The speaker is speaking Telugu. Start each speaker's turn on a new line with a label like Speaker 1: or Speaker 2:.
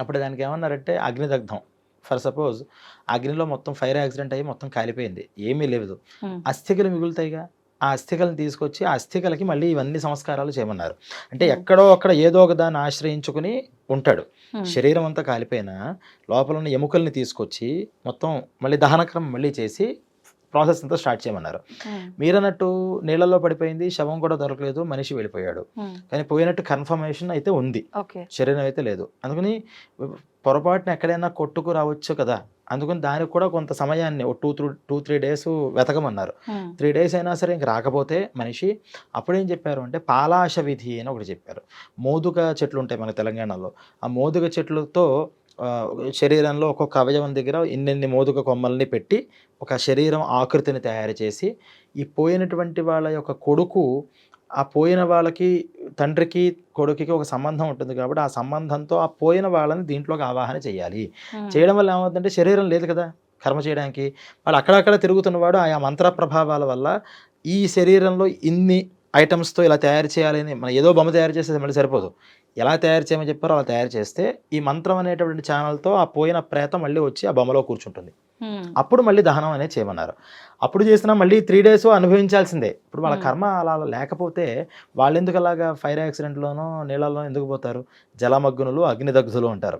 Speaker 1: అప్పుడు దానికి ఏమన్నారంటే అగ్నిదగ్ధం ఫర్ సపోజ్ అగ్నిలో మొత్తం ఫైర్ యాక్సిడెంట్ అయ్యి మొత్తం కాలిపోయింది. ఏమీ లేదు. అస్థికలు మిగులుతాయిగా. ఆ అస్థికలను తీసుకొచ్చి ఆ అస్థికలకి మళ్ళీ ఇవన్నీ సంస్కారాలు చేయమన్నారు. అంటే. ఎక్కడో అక్కడ ఏదో ఒక దాన్ని ఆశ్రయించుకుని ఉంటాడు. శరీరం అంతా కాలిపోయినా లోపల ఉన్న ఎముకల్ని తీసుకొచ్చి మొత్తం మళ్ళీ దహనక్రమం మళ్ళీ చేసి ప్రాసెస్ అంతా స్టార్ట్ చేయమన్నారు.
Speaker 2: ఉమ్,
Speaker 1: మీరన్నట్టు నీళ్ళలో పడిపోయింది శవం కూడా దొరకలేదు మనిషి వెళ్ళిపోయాడు.
Speaker 2: ఉమ్,
Speaker 1: కానీ పోయినట్టు కన్ఫర్మేషన్ అయితే ఉంది. శరీరం అయితే లేదు. అందుకని పొరపాటున ఎక్కడైనా కొట్టుకు రావచ్చు కదా. అందుకని దానికి కూడా కొంత సమయాన్ని two three two three days వెతకమన్నారు. Three days అయినా సరే ఇంక రాకపోతే మనిషి అప్పుడేం చెప్పారు అంటే పాలాశ విధి అని ఒకటి చెప్పారు. మోదుగ చెట్లు ఉంటాయి మన తెలంగాణలో. ఆ మోదుగ చెట్లతో శరీరంలో ఒక్కొక్క అవయవం దగ్గర ఇన్నెన్ని మోదుగ కొమ్మల్ని పెట్టి ఒక శరీరం ఆకృతిని తయారు చేసి ఈ పోయినటువంటి వాళ్ళ యొక్క కొడుకు ఆ పోయిన వాళ్ళకి తండ్రికి కొడుకుకి ఒక సంబంధం ఉంటుంది కాబట్టి ఆ సంబంధంతో ఆ పోయిన వాళ్ళని దీంట్లోకి ఆవాహన చేయాలి. చేయడం వల్ల ఏమవుతుందంటే శరీరం లేదు కదా కర్మ చేయడానికి. వాళ్ళు అక్కడక్కడ తిరుగుతున్నవాడు ఆయా మంత్ర ప్రభావాల వల్ల ఈ శరీరంలో ఇన్ని ఐటమ్స్తో ఇలా తయారు చేయాలని మనం ఏదో బొమ్మ తయారు చేస్తే మళ్ళీ సరిపోదు. ఎలా తయారు చేయమని చెప్పారో అలా తయారు చేస్తే ఈ మంత్రం అనేటువంటి ఛానల్తో ఆ పోయిన ప్రేతం మళ్ళీ వచ్చి ఆ బొమ్మలో కూర్చుంటుంది. అప్పుడు మళ్ళీ దహనం అనేది చేయమన్నారు. అప్పుడు చేసినా మళ్ళీ త్రీ డేస్ అనుభవించాల్సిందే. ఇప్పుడు వాళ్ళ. కర్మ అలా లేకపోతే వాళ్ళు ఎందుకు అలాగా ఫైర్ యాక్సిడెంట్లోనో నీళ్ళలో ఎందుకు పోతారు? జలమగ్నులు అగ్నిదగ్ధులు అంటారు